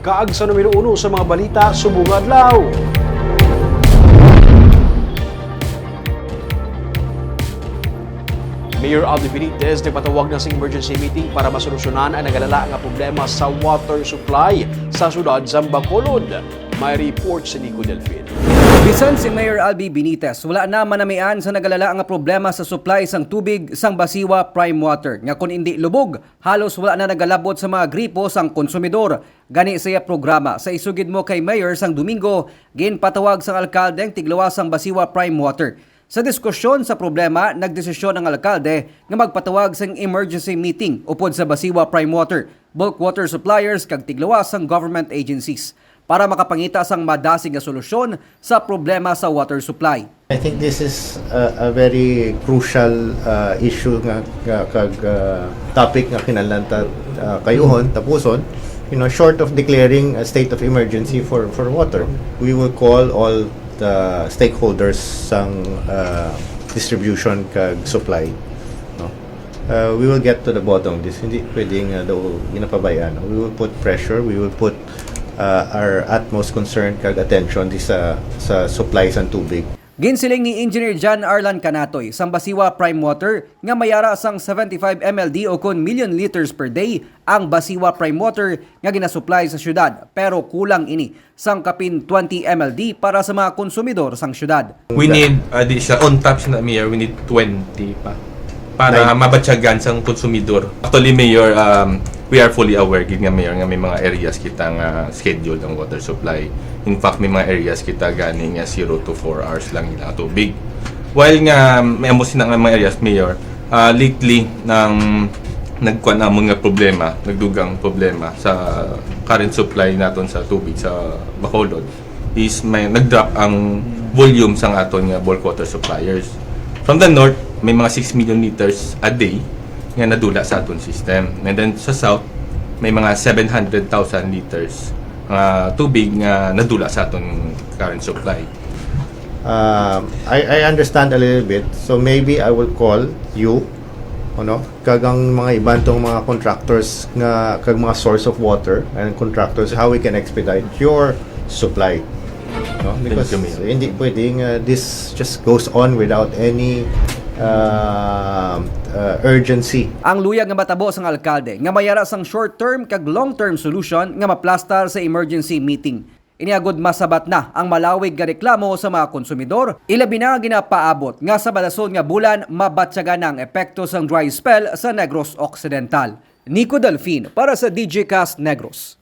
Kaag sa numero uno sa mga balita, subong adlaw. Mayor Aldo Benitez nagpatawag na sa emergency meeting para masolusyonan ang nagalala nga problema sa water supply sa sudad sa Bacolod. May report si Nico Delfin. Bisan si Mayor Albi Benitez, wala na manamian sa nagalala nga problema sa supply sang tubig sang Basiwa Prime Water. Nga kun hindi lubog, halos wala na nagalabot sa mga gripo sang konsumidor. Gani saya programa sa isugid mo kay Mayor sang Domingo, ginpatawag sang alkalde ang tiglawas sang Basiwa Prime Water. Sa diskusyon sa problema, nagdesisyon ang alkalde nga magpatawag sang emergency meeting upod sa Basiwa Prime Water, bulk water suppliers kag tiglawas sang government agencies para makapangita sang madasig nga solusyon sa problema sa water supply. I think this is a, a very crucial uh, issue nga, kag uh, topic nga kinalanta uh, kayuhon tapuson. You know short of declaring a state of emergency for for water we will call all the stakeholders sang uh, distribution kag supply uh, we will get to the bottom this. Hindi pwedeng uh, daw ginapabayaan we will put pressure we will put uh, our utmost concern kag attention di sa sa supply sa tubig Ginsiling ni Engineer John Arlan Canatoy sang Basiwa Prime Water nga mayara sang 75 MLD o kun million liters per day ang Basiwa Prime Water nga ginasupply sa syudad pero kulang ini sang kapin 20 MLD para sa mga konsumidor sang syudad. We need additional, on top siya na Mayor, we need 20 pa. Para mabatyagan sa konsumidor. Actually, Mayor, um, we are fully aware, gid nga Mayor, nga may mga areas kita nga scheduled ang water supply. In fact, may mga areas kita gani nga 0 to 4 hours lang nila tubig. While nga may amo sina nga mga areas, Mayor, uh, lately, nang nagkuha na mga problema, nagdugang problema sa current supply naton sa tubig sa Bacolod is may nag-drop ang volume sang aton nga bulk water suppliers. From the north, may mga 6 million liters a day nga nadula sa aton system. And then sa south, may mga 700,000 liters nga tubig nga nadula sa aton current supply. um, I, I understand a little bit. So maybe I will call you, ano, kagang mga ibang tong mga contractors nga kag mga source of water and contractors how we can expedite your supply. No? Because hindi pwedeng uh, this just goes on without any uh, uh, urgency. Ang luyag nga matabo sang alkalde nga mayara sang short-term kag long-term solution nga maplastar sa emergency meeting. Iniagod masabat na ang malawig nga reklamo sa mga konsumidor. Ilabi na ginapaabot nga sa balason nga bulan mabatsaga ng epekto sang dry spell sa Negros Occidental. Nico Delfin para sa DJ Cast Negros.